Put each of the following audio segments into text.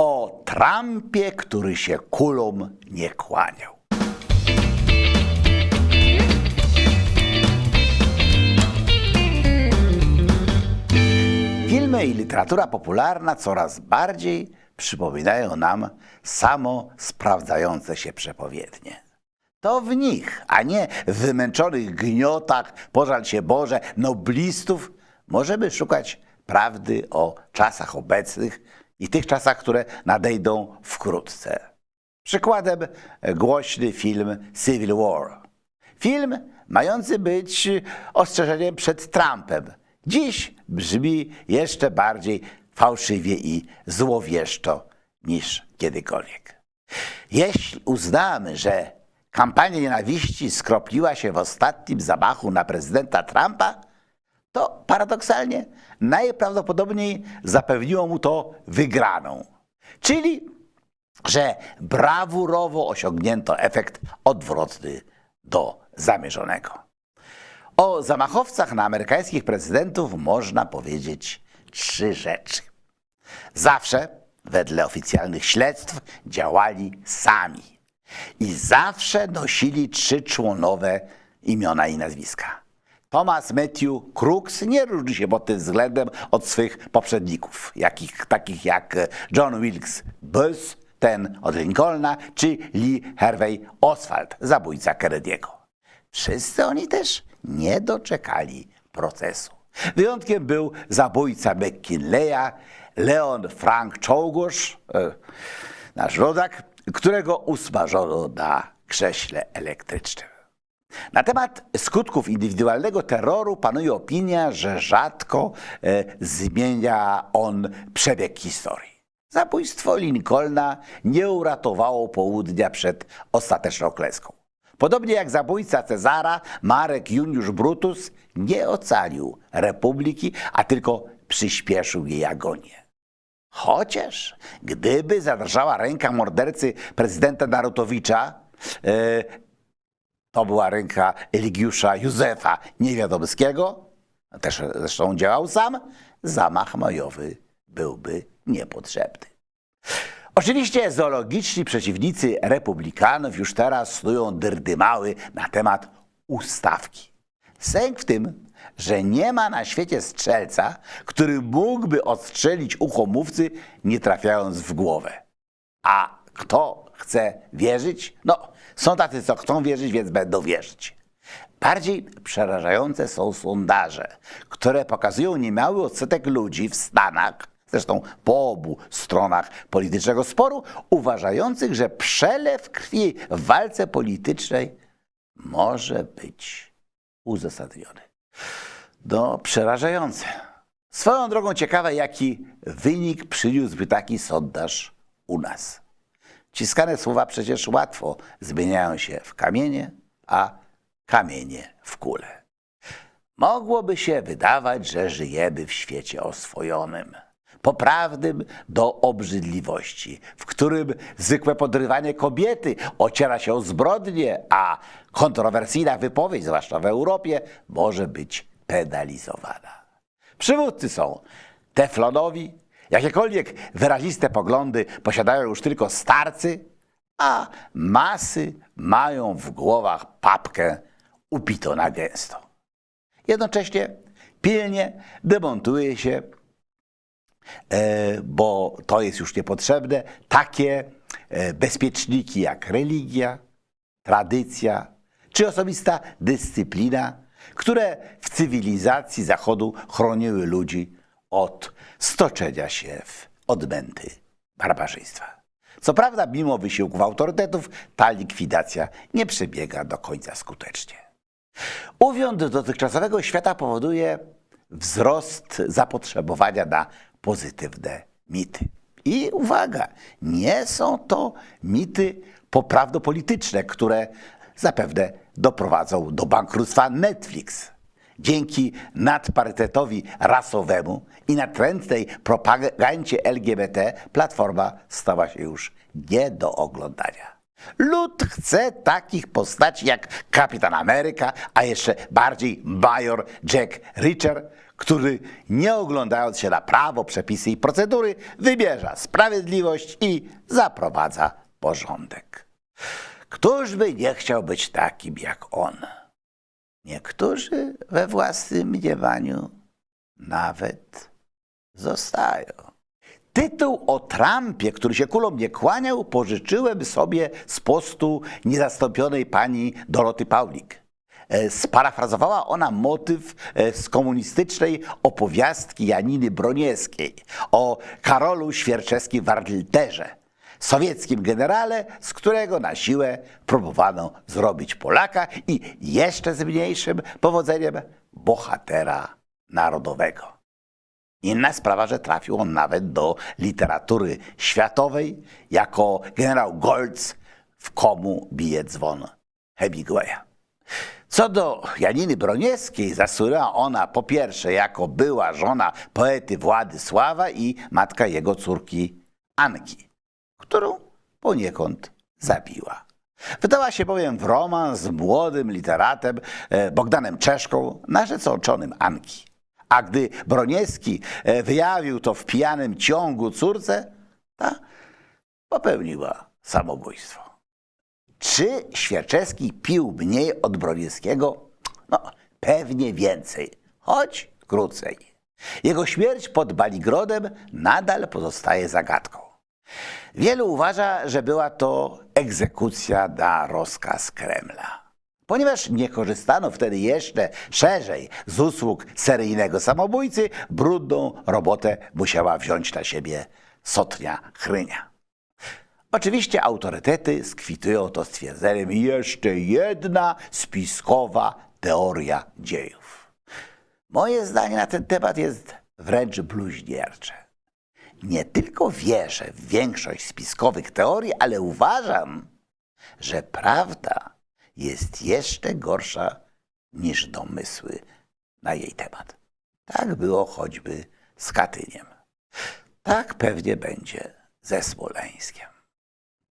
o Trumpie, który się kulom nie kłaniał. Filmy i literatura popularna coraz bardziej przypominają nam samo sprawdzające się przepowiednie. To w nich, a nie w wymęczonych gniotach, pożal się Boże, noblistów, możemy szukać prawdy o czasach obecnych i tych czasach, które nadejdą wkrótce. Przykładem głośny film Civil War. Film mający być ostrzeżeniem przed Trumpem. Dziś brzmi jeszcze bardziej fałszywie i złowieszczo niż kiedykolwiek. Jeśli uznamy, że kampania nienawiści skropliła się w ostatnim zamachu na prezydenta Trumpa, to paradoksalnie najprawdopodobniej zapewniło mu to wygraną. Czyli, że brawurowo osiągnięto efekt odwrotny do zamierzonego. O zamachowcach na amerykańskich prezydentów można powiedzieć trzy rzeczy. Zawsze, wedle oficjalnych śledztw, działali sami. I zawsze nosili trzyczłonowe imiona i nazwiska. Thomas Matthew Crooks nie różni się pod tym względem od swych poprzedników, jakich, takich jak John Wilkes Booth, ten od Lincolna, czy Lee Harvey Oswald, zabójca Kennedy'ego. Wszyscy oni też nie doczekali procesu. Wyjątkiem był zabójca McKinleya, Leon Frank Czołgosz, e, nasz rodak, którego usmażono na krześle elektrycznym. Na temat skutków indywidualnego terroru panuje opinia, że rzadko e, zmienia on przebieg historii. Zabójstwo Lincolna nie uratowało południa przed ostateczną klęską. Podobnie jak zabójca Cezara, Marek Juniusz Brutus nie ocalił republiki, a tylko przyspieszył jej agonię. Chociaż gdyby zadrżała ręka mordercy prezydenta Narutowicza, e, to była ręka Eligiusza Józefa Niewiadomskiego, też zresztą działał sam, zamach majowy byłby niepotrzebny. Oczywiście zoologiczni przeciwnicy republikanów już teraz snują dyrdymały na temat ustawki. Sęk w tym, że nie ma na świecie strzelca, który mógłby odstrzelić ucho mówcy, nie trafiając w głowę. A kto chce wierzyć? No, są tacy, co chcą wierzyć, więc będą wierzyć. Bardziej przerażające są sondaże, które pokazują niemały odsetek ludzi w Stanach, zresztą po obu stronach politycznego sporu, uważających, że przelew krwi w walce politycznej może być uzasadniony. No, przerażające. Swoją drogą ciekawe, jaki wynik przyniósłby taki sondaż u nas. Ciskane słowa przecież łatwo zmieniają się w kamienie, a kamienie w kule. Mogłoby się wydawać, że żyjemy w świecie oswojonym, poprawnym do obrzydliwości, w którym zwykłe podrywanie kobiety ociera się o zbrodnie, a kontrowersyjna wypowiedź, zwłaszcza w Europie, może być penalizowana. Przywódcy są teflonowi, jakiekolwiek wyraziste poglądy posiadają już tylko starcy, a masy mają w głowach papkę upito na gęsto. Jednocześnie pilnie demontuje się, e, bo to jest już niepotrzebne, takie e, bezpieczniki jak religia, tradycja czy osobista dyscyplina, które w cywilizacji Zachodu chroniły ludzi od stoczenia się w odmęty barbarzyństwa. Co prawda, mimo wysiłków autorytetów, ta likwidacja nie przebiega do końca skutecznie. Uwiąd dotychczasowego świata powoduje wzrost zapotrzebowania na pozytywne mity. I uwaga, nie są to mity poprawno-polityczne, które zapewne doprowadzą do bankructwa Netflix. Dzięki nadparytetowi rasowemu i natrętnej propagandzie LGBT platforma stała się już nie do oglądania. Lud chce takich postaci jak Kapitan Ameryka, a jeszcze bardziej Major Jack Reacher, który nie oglądając się na prawo, przepisy i procedury, wybierza sprawiedliwość i zaprowadza porządek. Któż by nie chciał być takim jak on? Niektórzy we własnym mniemaniu nawet zostają. Tytuł o Trumpie, który się kulą nie kłaniał, pożyczyłem sobie z postu niezastąpionej pani Doroty Paulik. E, Sparafrazowała ona motyw e, z komunistycznej opowiastki Janiny Broniewskiej o Karolu Świerczewskim-Wardlterze, sowieckim generale, z którego na siłę próbowano zrobić Polaka i jeszcze z mniejszym powodzeniem bohatera narodowego. Inna sprawa, że trafił on nawet do literatury światowej jako generał Goltz w komu bije dzwon Hemingwaya. Co do Janiny Broniewskiej, zasłynęła ona po pierwsze jako była żona poety Władysława i matka jego córki Anki, którą poniekąd zabiła. Wydała się bowiem w romans z młodym literatem e, Bogdanem Czeszką, narzeczonym Anki. A gdy Broniewski e, wyjawił to w pijanym ciągu córce, ta popełniła samobójstwo. Czy Świerczewski pił mniej od Broniewskiego? No, pewnie więcej, choć krócej. Jego śmierć pod Baligrodem nadal pozostaje zagadką. Wielu uważa, że była to egzekucja na rozkaz Kremla. Ponieważ nie korzystano wtedy jeszcze szerzej z usług seryjnego samobójcy, brudną robotę musiała wziąć na siebie Sotnia Chrynia. Oczywiście autorytety skwitują to stwierdzeniem jeszcze jedna spiskowa teoria dziejów. Moje zdanie na ten temat jest wręcz bluźniercze. Nie tylko wierzę w większość spiskowych teorii, ale uważam, że prawda jest jeszcze gorsza niż domysły na jej temat. Tak było choćby z Katyniem. Tak pewnie będzie ze Smoleńskiem.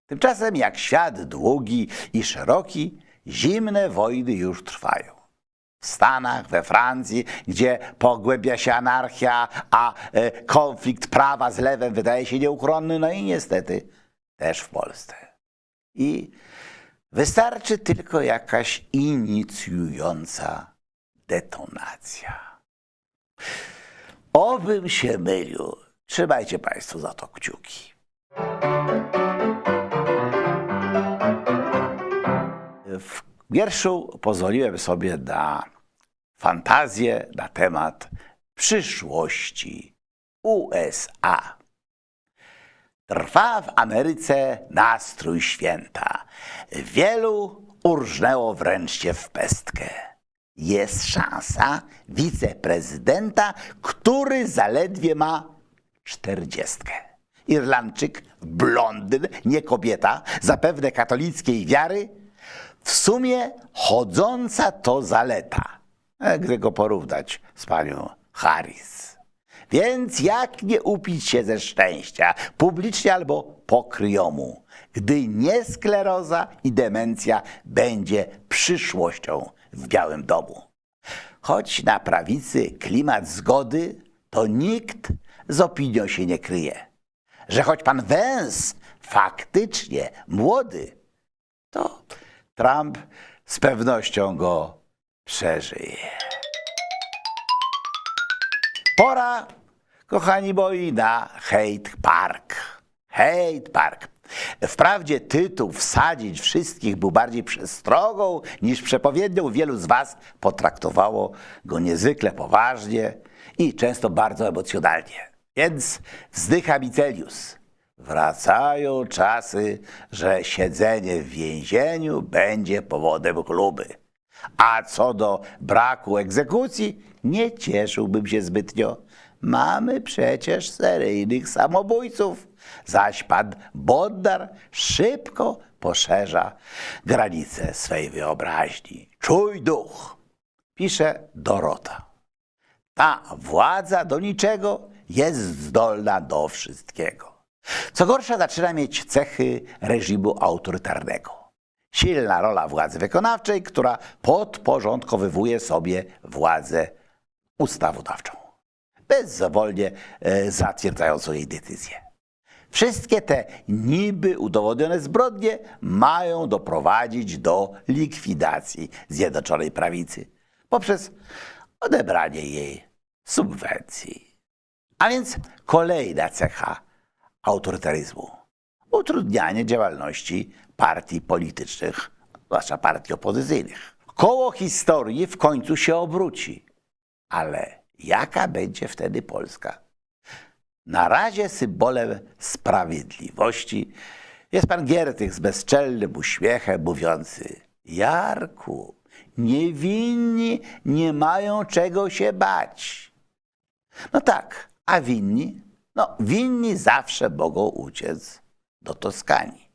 Tymczasem jak świat długi i szeroki, zimne wojny już trwają. W Stanach, we Francji, gdzie pogłębia się anarchia, a e, konflikt prawa z lewem wydaje się nieuchronny, no i niestety też w Polsce. I wystarczy tylko jakaś inicjująca detonacja. Obym się mylił. Trzymajcie Państwo za to kciuki. W wierszu pozwoliłem sobie na fantazję na temat przyszłości USA. Trwa w Ameryce nastrój święta. Wielu urżnęło wręcz w pestkę. Jest szansa wiceprezydenta, który zaledwie ma czterdziestkę. Irlandczyk, blondyn, nie kobieta, zapewne katolickiej wiary, w sumie chodząca to zaleta, gdy go porównać z panią Harris. Więc jak nie upić się ze szczęścia, publicznie albo po kryjomu, gdy nie skleroza i demencja będzie przyszłością w Białym Domu. Choć na prawicy klimat zgody, to nikt z opinią się nie kryje. Że choć pan Węs faktycznie młody, to Trump z pewnością go przeżyje. Pora, kochani moi, na Hate Park. Hate Park. Wprawdzie tytuł wsadzić wszystkich był bardziej przestrogą niż przepowiednią. Wielu z Was potraktowało go niezwykle poważnie i często bardzo emocjonalnie. Więc wzdycha Micelius. Wracają czasy, że siedzenie w więzieniu będzie powodem kluby. A co do braku egzekucji, nie cieszyłbym się zbytnio. Mamy przecież seryjnych samobójców, zaś pan Boddar szybko poszerza granice swej wyobraźni. Czuj duch, pisze Dorota. Ta władza do niczego jest zdolna do wszystkiego. Co gorsza, zaczyna mieć cechy reżimu autorytarnego. Silna rola władzy wykonawczej, która podporządkowywuje sobie władzę ustawodawczą. bezzwolnie e, zatwierdzającą jej decyzję. Wszystkie te niby udowodnione zbrodnie mają doprowadzić do likwidacji Zjednoczonej Prawicy poprzez odebranie jej subwencji. A więc kolejna cecha autorytaryzmu utrudnianie działalności partii politycznych, zwłaszcza partii opozycyjnych. Koło historii w końcu się obróci. Ale jaka będzie wtedy Polska? Na razie symbolem sprawiedliwości jest pan Giertych z bezczelnym uśmiechem mówiący Jarku, niewinni nie mają czego się bać. No tak, a winni? No, winni zawsze mogą uciec do Toskanii.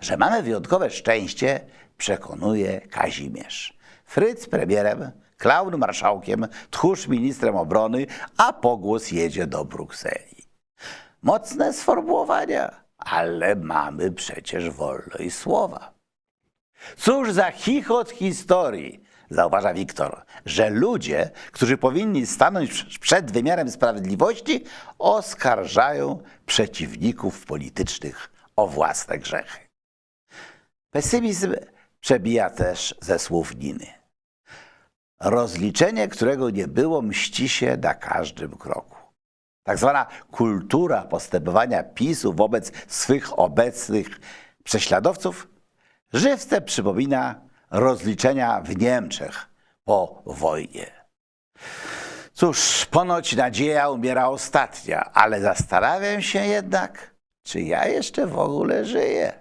Że mamy wyjątkowe szczęście, przekonuje Kazimierz. Fryc premierem, Klaun marszałkiem, Tchórz ministrem obrony, a pogłos jedzie do Brukseli. Mocne sformułowania, ale mamy przecież wolność słowa. Cóż za chichot historii, zauważa Wiktor, że ludzie, którzy powinni stanąć prz- przed wymiarem sprawiedliwości, oskarżają przeciwników politycznych o własne grzechy. Pesymizm przebija też ze słów Niny. Rozliczenie, którego nie było, mści się na każdym kroku. Tak zwana kultura postępowania PiSu wobec swych obecnych prześladowców żywce przypomina rozliczenia w Niemczech po wojnie. Cóż, ponoć nadzieja umiera ostatnia, ale zastanawiam się jednak, czy ja jeszcze w ogóle żyję.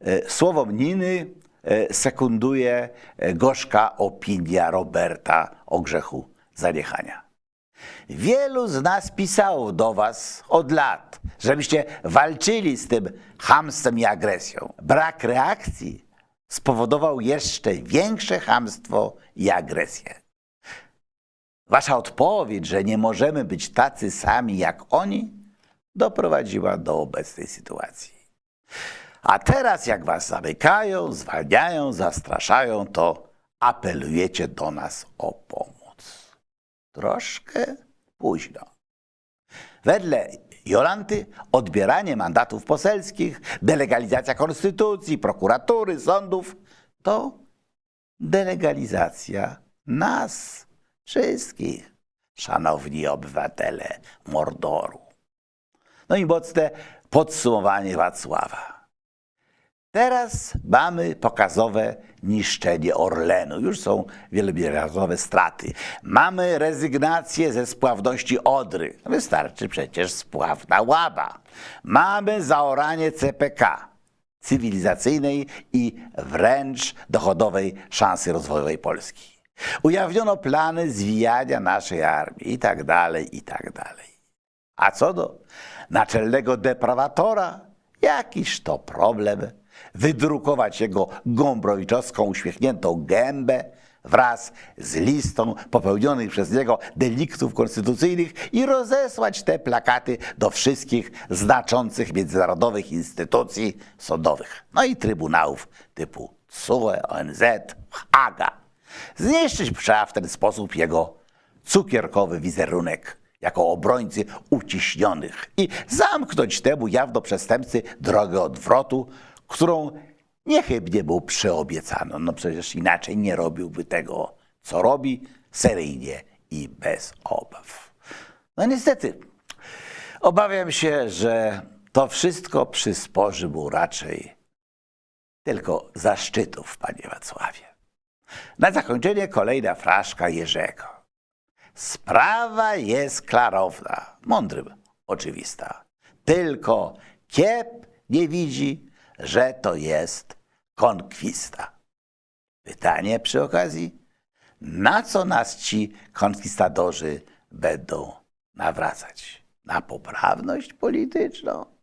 E, Słowom Niny e, sekunduje e, gorzka opinia Roberta o grzechu zaniechania. Wielu z nas pisało do was od lat, żebyście walczyli z tym chamstwem i agresją. Brak reakcji spowodował jeszcze większe chamstwo i agresję. Wasza odpowiedź, że nie możemy być tacy sami jak oni, doprowadziła do obecnej sytuacji. A teraz, jak was zamykają, zwalniają, zastraszają, to apelujecie do nas o pomoc. Troszkę późno. Wedle Jolanty odbieranie mandatów poselskich, delegalizacja konstytucji, prokuratury, sądów to delegalizacja nas wszystkich, szanowni obywatele Mordoru. No i mocne podsumowanie Wacława. Teraz mamy pokazowe niszczenie Orlenu. Już są wielomiliardowe straty. Mamy rezygnację ze spławności Odry. Wystarczy przecież spławna Łaba. Mamy zaoranie CPK, cywilizacyjnej i wręcz dochodowej szansy rozwojowej Polski. Ujawniono plany zwijania naszej armii i tak dalej, i tak dalej. A co do naczelnego deprawatora, jakiż to problem. Wydrukować jego gombrowiczowską uśmiechniętą gębę wraz z listą popełnionych przez niego deliktów konstytucyjnych i rozesłać te plakaty do wszystkich znaczących międzynarodowych instytucji sądowych, no i trybunałów typu CUE, ONZ, Haga. Zniszczyć trzeba w ten sposób jego cukierkowy wizerunek jako obrońcy uciśnionych i zamknąć temu jawno przestępcy drogę odwrotu, którą niechybnie mu przyobiecano. No przecież inaczej nie robiłby tego, co robi, seryjnie i bez obaw. No niestety, obawiam się, że to wszystko przysporzy mu raczej tylko zaszczytów, panie Wacławie. Na zakończenie kolejna fraszka Jerzego. Sprawa jest klarowna, mądrym oczywista. Tylko kiep nie widzi, że to jest konkwista. Pytanie przy okazji, na co nas ci konkwistadorzy będą nawracać? Na poprawność polityczną?